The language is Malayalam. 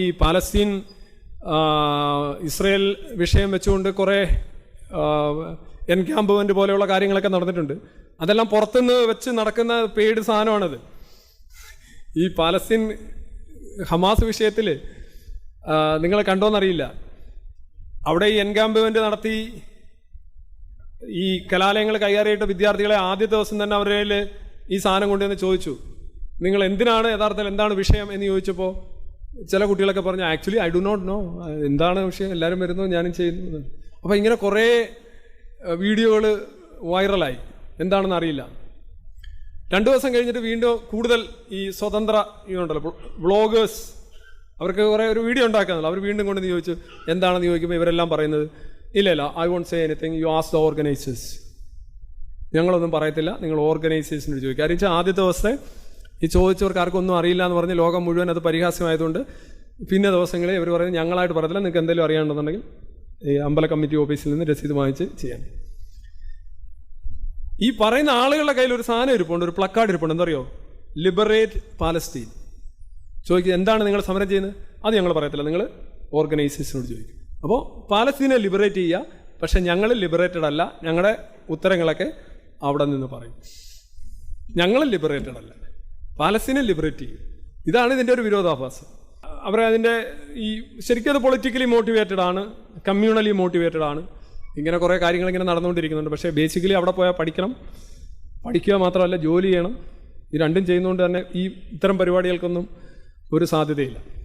ഈ പാലസ്തീൻ ഇസ്രയേൽ വിഷയം വെച്ചുകൊണ്ട് കുറേ എൻക്യാമ്പുമെന്റ് പോലെയുള്ള കാര്യങ്ങളൊക്കെ നടന്നിട്ടുണ്ട്. അതെല്ലാം പുറത്തുനിന്ന് വെച്ച് നടക്കുന്ന പെയ്ഡ് സാധനമാണത്. ഈ പാലസ്തീൻ ഹമാസ് വിഷയത്തിൽ നിങ്ങൾ കണ്ടോന്നറിയില്ല. അവിടെ ഈ എൻക്യാമ്പുമെന്റ് നടത്തി ഈ കലാലയങ്ങൾ കൈകാറിയിട്ട് വിദ്യാർത്ഥികളെ ആദ്യ ദിവസം തന്നെ അവരുടെ ഈ സാധനം കൊണ്ടുവന്ന് ചോദിച്ചു. നിങ്ങൾ എന്തിനാണ് യഥാർത്ഥത്തിൽ എന്താണ് വിഷയം എന്ന് ചോദിച്ചപ്പോൾ ചില കുട്ടികളൊക്കെ പറഞ്ഞു actually I do not know എന്താണ് പക്ഷേ എല്ലാവരും വരുന്നു? ഞാനും ചെയ്യുന്നു. അപ്പോൾ ഇങ്ങനെ കുറേ വീഡിയോകൾ വൈറലായി. എന്താണെന്ന് അറിയില്ല. രണ്ടു ദിവസം കഴിഞ്ഞിട്ട് വീണ്ടും കൂടുതൽ ഈ സ്വതന്ത്ര ഇതുണ്ടല്ലോ വ്ളോഗേഴ്സ് അവർക്ക് കുറേ ഒരു വീഡിയോ ഉണ്ടാക്കാന്നല്ലോ. അവർ വീണ്ടും കൊണ്ട് ചോദിച്ചു എന്താണെന്ന് ചോദിക്കുമ്പോൾ ഇവരെല്ലാം പറയുന്നത്? ഇല്ല ഇല്ല I won't say anything you as the organisers ഞങ്ങളൊന്നും പറയത്തില്ല. നിങ്ങൾ ഓർഗനൈസേഴ്സിനോട് ചോദിക്കുക കാര്യം വെച്ചാൽ ആദ്യത്തെ ദിവസത്തെ ഈ ചോദിച്ചവർക്ക് ആർക്കും ഒന്നും അറിയില്ല എന്ന് പറഞ്ഞ് ലോകം മുഴുവൻ അത് പരിഹാസ്യമായതുകൊണ്ട് പിന്നെ ദിവസങ്ങളിൽ ഇവർ പറയുന്നത് ഞങ്ങളായിട്ട് പറയത്തില്ല. നിങ്ങൾക്ക് എന്തെങ്കിലും അറിയാണ്ടെന്നുണ്ടെങ്കിൽ ഈ അമ്പല കമ്മിറ്റി ഓഫീസിൽ നിന്ന് രസീത് വാങ്ങിച്ച് ചെയ്യാം. ഈ പറയുന്ന ആളുകളുടെ കയ്യിൽ ഒരു സാധനം ഇരിപ്പുണ്ട് ഒരു പ്ലക്കാർഡ് ഇരിപ്പുണ്ട്. എന്തറിയോ? ലിബറേറ്റ് പാലസ്തീൻ ചോദിക്കുക എന്താണ് നിങ്ങൾ സമരം ചെയ്യുന്നത്? അത് ഞങ്ങൾ പറയത്തില്ല. നിങ്ങൾ ഓർഗനൈസേഷനോട് ചോദിക്കും. അപ്പോൾ പാലസ്തീനെ ലിബറേറ്റ് ചെയ്യുക പക്ഷെ ഞങ്ങൾ ലിബറേറ്റഡ് അല്ല. ഞങ്ങളുടെ ഉത്തരങ്ങളൊക്കെ അവിടെ നിന്ന് പറയും. ഞങ്ങൾ ലിബറേറ്റഡ് അല്ല. പാലസ്തീനെ ലിബറേറ്റ് ചെയ്യും. ഇതാണ് ഇതിന്റെ ഒരു വിരോധാഭാസം. അവർ അതിന്റെ ഈ ശരിക്കും അത് പൊളിറ്റിക്കലി മോട്ടിവേറ്റഡ് ആണ് കമ്മ്യൂണലി മോട്ടിവേറ്റഡ് ആണ്. ഇങ്ങനെ കുറേ കാര്യങ്ങൾ ഇങ്ങനെ നടന്നുകൊണ്ടിരിക്കുന്നുണ്ട്. പക്ഷേ ബേസിക്കലി അവിടെ പോയാൽ പഠിക്കണം. പഠിക്കുക മാത്രമല്ല ജോലി ചെയ്യണം. ഈ രണ്ടും ചെയ്യുന്നതുകൊണ്ട് തന്നെ ഈ ഇത്തരം പരിപാടികൾക്കൊന്നും ഒരു സാധ്യതയില്ല.